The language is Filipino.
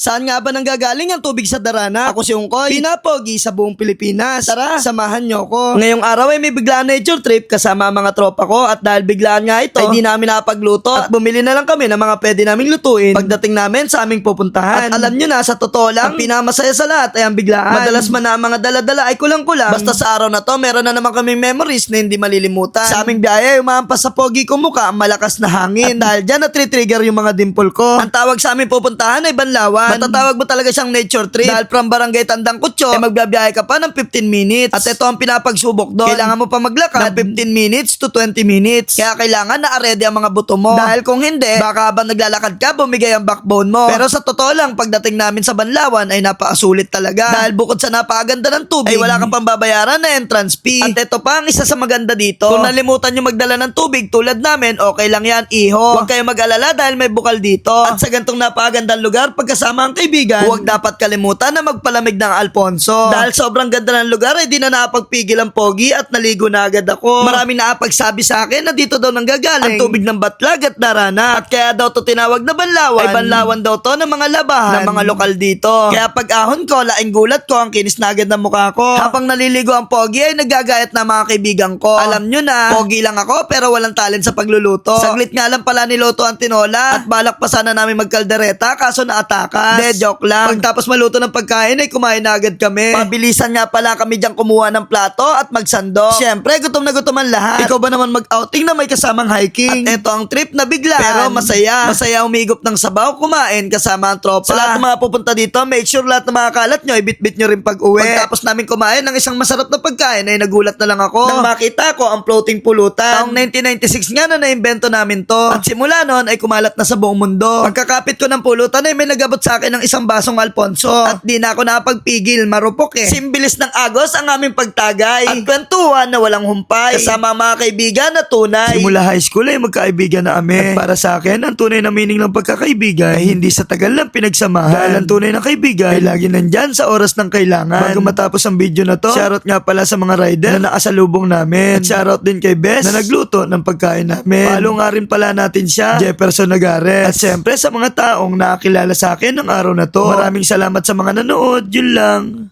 Saan nga ba nanggagaling ang tubig sa Darana? Ako si Ungkoy, pinapogi sa buong Pilipinas. Tara, samahan nyo ko. Ngayong araw ay may biglaan nature trip kasama ang mga tropa ko at dahil biglaan nga ito, ay di namin nakapagluto at bumili na lang kami ng mga pwede naming lutuin pagdating namin sa aming pupuntahan. At alam nyo na, sa totoo lang, ang pinamasaya sa lahat ay ang biglaan. Madalas man na ang mga daladala ay kulang-kulang. Basta sa araw na to, meron na naman kaming memories na hindi malilimutan. Sa aming biyahe, umampas sa pogi ko mukha ang malakas na hangin. At dahil dyan na-trigger yung mga dimple ko. Ang tawag sa aming pupuntahan ay Banlawan. Matatawag mo talaga siyang nature trip. Dahil from Barangay Tandang Kutso, ay magbabiyahe ka pa ng 15 minutes. At ito ang pinapagsubok doon. Kailangan mo pa maglakad ng 15 minutes to 20 minutes. Kaya kailangan na ready ang mga buto mo. Dahil kung hindi, baka habang naglalakad ka, bumigay ang backbone mo. Pero sa totoo lang, pagdating namin sa Banlawan ay napakasulit talaga. Dahil bukod sa napakaganda ng tubig, ay wala kang pambabayaran na entrance fee. At ito pa ang isa sa maganda dito. Kung nalimutan nyo magdala ng tubig tulad namin, okay lang yan, iho. Huwag kayong mag-alala dahil may bukal dito. At sa gantong napakagandang lugar, pagkasama ang kaibigan, huwag dapat kalimutan na magpalamig ng Alfonso. Dahil sobrang ganda ng lugar, ay di na nakapagpigil ang pogi at naligo na agad ako. Maraming nakapagsabi sa akin na dito daw nanggagaling ang tubig ng Batlag at Darana. At kaya daw to tinawag na Banlawan. Ay Banlawan daw to ng mga labahan ng mga lokal dito. Kaya pag ahon ko, laing gulat ko, ang kinis na agad ng mukha ko. Habang naliligo ang pogi ay nagagayat na mga kaibigan ko. Alam nyo na, pogi lang ako pero walang talent sa pagluluto. Saglit nga lang pala niloto ang tinola at balak pa sana namin magkaldereta kaso naatakas. De, joke lang. Pagtapos maluto ng pagkain ay kumain na agad kami. Pabilisan nga pala kami diyang kumuha ng plato at magsando. Siyempre, gutom na gutom ang lahat. Ikaw ba naman mag-outing na may kasamang hiking? At eto ang trip na bigla. Pero masaya. Masaya umigop ng sabaw, kumain kasama ang tropa. Sa lahat ng mga pupunta dito, make sure lahat ng mga kalat nyo, ibit-bit nyo rin pag uwi. Pagtapos namin kumain ng isang masarap na pagkain ay nagulat na lang ako. Nang makita ko ang floating pulutan. Taong 1996 nga na naimbento namin to. At simula noon ay kumalat na sa buong mundo. Pagkakapit ko ng pulutan ay may nagabot sa akin ng isang basong Alfonso. At di na ako nakapagpigil, marupok eh. Simbilis ng agos ang aming pagtagay. At kwentuhan na walang humpay. Kasama ang mga kaibigan na tunay. Simula high school ay magkaibigan na kami. At para sa akin, ang tunay na meaning ng pagkakaibigan ay hindi sa tagal ng pinagsamahan. Dahil ang tunay na kaibigan ay lagi nandyan sa oras ng kailangan. Bago matapos ang video na to, shoutout nga pala sa mga rider na nakasalubong namin. At shoutout din kay Bess na nagluto ng pagkain namin. Follow nga rin pala natin siya, Jefferson Nagares. At syempre sa mga taong nakakilala sa akin ng araw na to. Maraming salamat sa mga nanood. Yun lang.